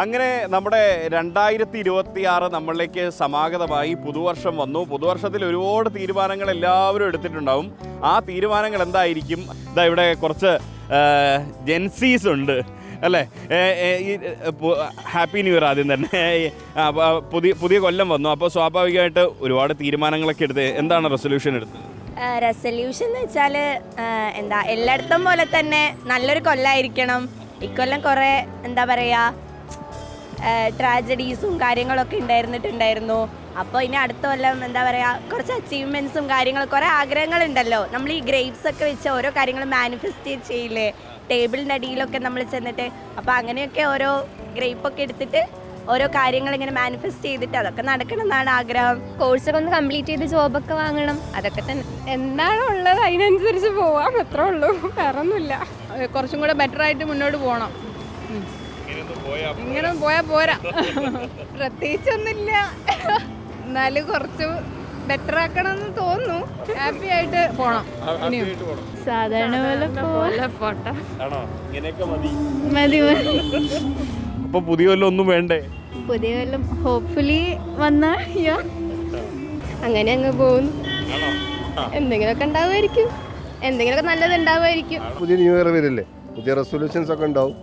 അങ്ങനെ നമ്മുടെ രണ്ടായിരത്തി ഇരുപത്തി ആറ് നമ്മളിലേക്ക് സമാഗതമായി പുതുവർഷം വന്നു. പുതുവർഷത്തിൽ ഒരുപാട് തീരുമാനങ്ങൾ എല്ലാവരും എടുത്തിട്ടുണ്ടാവും. ആ തീരുമാനങ്ങൾ എന്തായിരിക്കും? ഇതാ ഇവിടെ കുറച്ച് ജെൻസീസ് ഉണ്ട്. അല്ലേ? ഹാപ്പി ന്യൂ ഇയർ ആദ്യം തന്നെ. പുതിയ പുതിയ കൊല്ലം വന്നു. അപ്പോൾ സ്വാഭാവികമായിട്ട് ഒരുപാട് തീരുമാനങ്ങളൊക്കെ എടുത്ത് എന്താണ് റെസൊല്യൂഷൻ എടുത്തത്? റെസൊല്യൂഷൻ എന്ന് വെച്ചാൽ എന്താ എല്ലായിടത്തും പോലെ തന്നെ നല്ലൊരു കൊല്ലമായിരിക്കണം ഇക്കൊല്ലം കുറേ എന്താ പറയുക ട്രാജഡീസും കാര്യങ്ങളൊക്കെ ഉണ്ടായിരുന്നിട്ടുണ്ടായിരുന്നു. അപ്പോൾ ഇനി അടുത്ത കൊല്ലം എന്താ പറയുക കുറച്ച് അച്ചീവ്മെന്റ്സും കാര്യങ്ങളും കുറേ ആഗ്രഹങ്ങളുണ്ടല്ലോ. നമ്മൾ ഈ ഗ്രേപ്സ് ഒക്കെ വെച്ച് ഓരോ കാര്യങ്ങൾ മാനിഫെസ്റ്റ് ചെയ്യില്ലേ? ടേബിളിന്റെ അടിയിലൊക്കെ നമ്മൾ ചെന്നിട്ട് അപ്പോൾ അങ്ങനെയൊക്കെ ഓരോ ഗ്രേപ്പൊക്കെ എടുത്തിട്ട് ഓരോ കാര്യങ്ങൾ ഇങ്ങനെ മാനിഫെസ്റ്റ് ചെയ്തിട്ട് അതൊക്കെ നടക്കണം എന്നാണ് ആഗ്രഹം കോഴ്സൊക്കെ ഒന്ന് കംപ്ലീറ്റ് ചെയ്ത് ജോബൊക്കെ വാങ്ങണം. അതൊക്കെ തന്നെ. എന്താണോ ഉള്ളത്? അതിനനുസരിച്ച് പോവാം. അത്രേ ഉള്ളൂ. വേറെ ഒന്നുമില്ല കുറച്ചും കൂടെ ബെറ്റർ ആയിട്ട് മുന്നോട്ട് പോകണം ഇങ്ങനെ പോയാ പോരാ. പ്രത്യേകിച്ചൊന്നുമില്ല. എന്നാലും കുറച്ച് ബെറ്റർ ആക്കണം എന്ന് തോന്നുന്നു. ഹാപ്പി ആയിട്ട് പോണം. സാധാരണ പോലെ പോലെ പോട്ടെ. മതി. അപ്പൊ അപ്പോൾ പുതിയ കൊല്ലം ഒന്നും വേണ്ടേ? പുതിയ കൊല്ലം ഹോപ്പ്ഫുള്ളി വന്ന അങ്ങനെ അങ്ങ് പോകുന്നു. ആണോ? എന്തെങ്കിലുമൊക്കെ ഉണ്ടാവുമായിരിക്കും. എന്തെങ്കിലുമൊക്കെ നല്ലത് ഉണ്ടാവുമായിരിക്കും പുതിയ ന്യൂ ഇയർ വരില്ലേ? പുതിയ റെസൊല്യൂഷൻസ് ഒക്കെ ഉണ്ടാവും.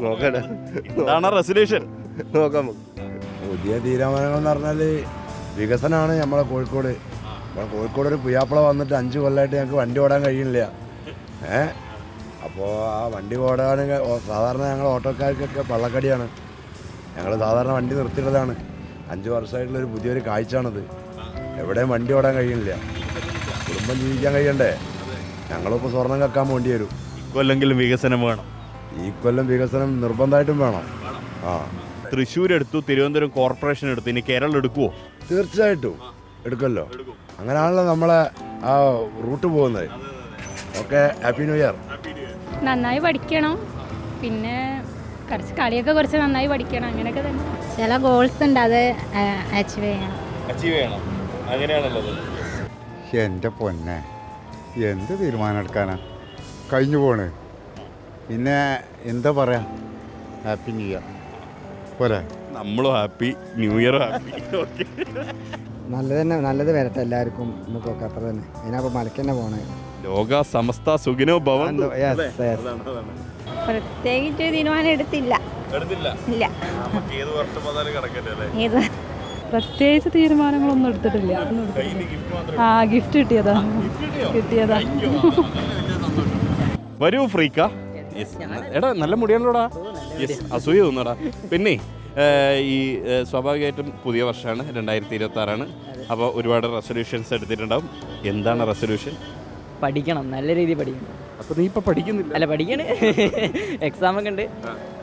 നോക്കട്ടെ. ഇതാണ് റെസൊല്യൂഷൻ. നോക്കാം. പുതിയ തീരുമാനങ്ങൾ എന്ന് പറഞ്ഞാൽ വികസനമാണ് നമ്മളെ കോഴിക്കോട്. കോഴിക്കോട് ഒരു പുയാപ്പള വന്നിട്ട് അഞ്ചു കൊല്ലമായിട്ട് ഞങ്ങൾക്ക് വണ്ടി ഓടാൻ കഴിയുന്നില്ല. ഏ? അപ്പോൾ ആ വണ്ടി ഓടാണെങ്കിൽ സാധാരണ ഞങ്ങൾ ഓട്ടോക്കാർക്കൊക്കെ പള്ളക്കടിയാണ്. ഞങ്ങൾ സാധാരണ വണ്ടി നിർത്തിയിട്ടതാണ്. അഞ്ചു വർഷമായിട്ടുള്ള ഒരു പുതിയൊരു കാഴ്ചയാണത്. എവിടെയും വണ്ടി ഓടാൻ കഴിയുന്നില്ല. കുടുംബം ജീവിക്കാൻ കഴിയണ്ടേ? ഞങ്ങളിപ്പോൾ സ്വർണം കക്കാൻ വേണ്ടി വരും. കൊല്ലെങ്കിലും വികസനം വേണം. ഈ കൊല്ലം വികസനം നിർബന്ധമായിട്ടും വേണം. ആ. തൃശ്ശൂർ എടുത്തു തിരുവനന്തപുരം കോർപ്പറേഷൻ എടുത്തു ഇനി കേരളം എടുക്കുവോ? തീർച്ചയായിട്ടും എടുക്കല്ലോ അങ്ങനെയാണല്ലോ നമ്മളെ ആ റൂട്ട് പോകുന്നത്. Okay happy new year. നന്നായി പഠിക്കണം. പിന്നെ കുറച്ച് കളിയൊക്കെ കുറച്ച് നന്നായി പഠിക്കണം. അങ്ങനെയൊക്കെ തന്നെ. ചില ഗോൾസ് ഉണ്ട് അത് അച്ചീവ് ചെയ്യണം. അച്ചീവ് ചെയ്യണം. അങ്ങനെയാണല്ലോ എന്റെ പൊന്നെ എന്ത് തീരുമാനം എടുക്കാനാ? കഴിഞ്ഞു പോണ്. പിന്നെ എന്താ പറയാ? ഹാപ്പി ന്യൂ ഇയർ പോരെ? നമ്മളും happy new year happy okay നല്ലത് തന്നെ നല്ലത് വരട്ടെ എല്ലാവർക്കും. നമുക്കൊക്കെ അത്ര തന്നെ. അതിനപ്പോൾ മലക്ക് തന്നെ പോണേ. ലോക സമസ്ത സുഖിനോ ഭവൻ എന്തോ, yes, yes. പ്രത്യേകിച്ച് തീരുമാനം എടുത്തില്ല. എടുത്തില്ല. ഇല്ല. നമുക്ക് ഏത് വർഷം വന്നാലും കിടക്കട്ടെ അല്ലേ? ഏത്? പ്രത്യേകിച്ച് തീരുമാനങ്ങളൊന്നും എടുത്തിട്ടില്ല. കയ്യിൽ ഗിഫ്റ്റ് മാത്രം ആ ഗിഫ്റ്റ് കിട്ടിയതാ. കിട്ടിയതാ. വരൂ ഫ്രീക്ക. Yes. എടാ നല്ല മുടിയാണല്ലോടാ. യെസ് അസൂയ തോന്നടാ പിന്നെ ഈ സ്വാഭാവികമായിട്ടും പുതിയ വർഷമാണ് രണ്ടായിരത്തി ഇരുപത്തി ആറാണ് അപ്പോൾ ഒരുപാട് റെസൊല്യൂഷൻസ് എടുത്തിട്ടുണ്ടാവും. എന്താണ് റെസൊല്യൂഷൻ പഠിക്കണം നല്ല രീതിയിൽ പഠിക്കണം. അപ്പോൾ നീ ഇപ്പോൾ പഠിക്കുന്നില്ല. അല്ല പഠിക്കണേ. എക്സാം ഒക്കെ ഉണ്ട്.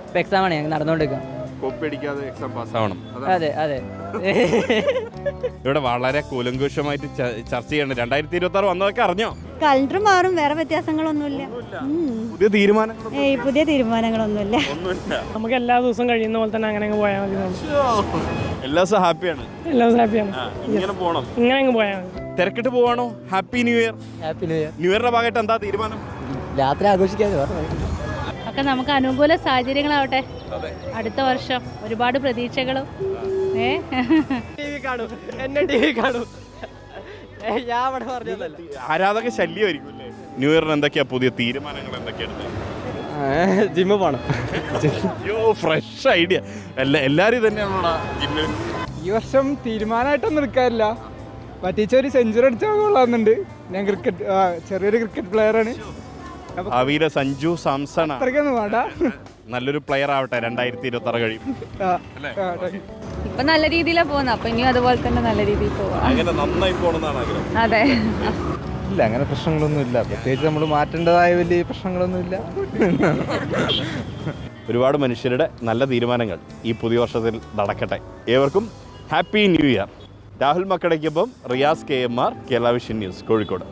ഇപ്പം എക്സാമാണ് ഞങ്ങൾ നടന്നുകൊണ്ടിരിക്കുക കോപ്പി അടിക്കാതെ എക്സാം പാസ്സാവണം അതെ അതെ. ഇവിടെ വളരെ കൂലങ്കുഷമായിട്ട് ചർച്ച ചെയ്യണം രണ്ടായിരത്തി ഇരുപത്തി ആറ് വന്നതൊക്കെ അറിഞ്ഞോ? കലണ്ടർ മാറും വേറെ വ്യത്യാസങ്ങളൊന്നുമില്ല. പുതിയ തീരുമാനങ്ങൾ ഏയ് പുതിയ തീരുമാനങ്ങളൊന്നുമില്ല. ഒന്നുമില്ല. നമുക്ക് എല്ലാ ദിവസവും കഴിയുന്ന പോലെ തന്നെ അങ്ങനെ അങ്ങ് പോയാൽ മതി എല്ലാ ദിവസവും ഹാപ്പിയാണ്. എല്ലാ ദിവസവും ഹാപ്പിയാണ് ഇങ്ങനെ പോണം. ഇങ്ങനെ അങ്ങ് പോയാൽ മതി. തിരക്കിട്ട് പോവാണോ? Happy new year happy new year new ഇയറിന്റെ ഭാഗമായിട്ട് എന്താ തീരുമാനം? രാത്രി ആഘോഷിക്കാതെ ഒക്കെ നമുക്ക് അനുകൂല സാഹചര്യങ്ങളാവട്ടെ. അടുത്ത വർഷം ഒരുപാട് പ്രതീക്ഷകളും. ഏ? കാണും. എന്നെ ടി വി കാണും. പറഞ്ഞതല്ല. ആരാധക ശല്യമായിരിക്കും അല്ലേ? ന്യൂ ഇയറിന് എന്തൊക്കെയാ പുതിയ തീരുമാനങ്ങൾ എന്തൊക്കെയാണ് ജിമ്മ് പോണം. അയ്യോ ഫ്രഷ് ഐഡിയ എല്ലാ എല്ലാരും തന്നെയാണോടാ ജിമ്മ്? ഈ വർഷം തീരുമാനമായിട്ടൊന്നും എടുക്കാറില്ല. പറ്റിച്ച ഒരു സെഞ്ചുറി അടിച്ചാൽ കൊള്ളാമെന്നുണ്ട്. ഞാൻ ക്രിക്കറ്റ് ചെറിയൊരു ക്രിക്കറ്റ് പ്ലെയറാണ് ഭാവിയിലെ സഞ്ജു സാംസൺ അത്രയ്ക്കൊന്നും വേണ്ട. നല്ലൊരു പ്ലെയർ ആവട്ടെ രണ്ടായിരത്തി ഇരുപത്തി ആറ് കഴിയും. ഇപ്പൊ നല്ല രീതിയിലാണ് പോകുന്നത് അപ്പൊ ഇനിയും അതുപോലെ തന്നെ നല്ല രീതിയിൽ പോവാം. അങ്ങനെ നന്നായി പോകണമെന്നാണ് ആഗ്രഹം. അതെ. ഇല്ല അങ്ങനെ പ്രശ്നങ്ങളൊന്നും ഇല്ല. പ്രത്യേകിച്ച് നമ്മൾ മാറ്റേണ്ടതായ വലിയ പ്രശ്നങ്ങളൊന്നും ഇല്ല. ഒരുപാട് മനുഷ്യരുടെ നല്ല തീരുമാനങ്ങൾ ഈ പുതിയ വർഷത്തിൽ നടക്കട്ടെ. ഏവർക്കും happy new year. Rahul മക്കടയ്ക്കൊപ്പം Riyas K M R Kerala vision news Kozhikode.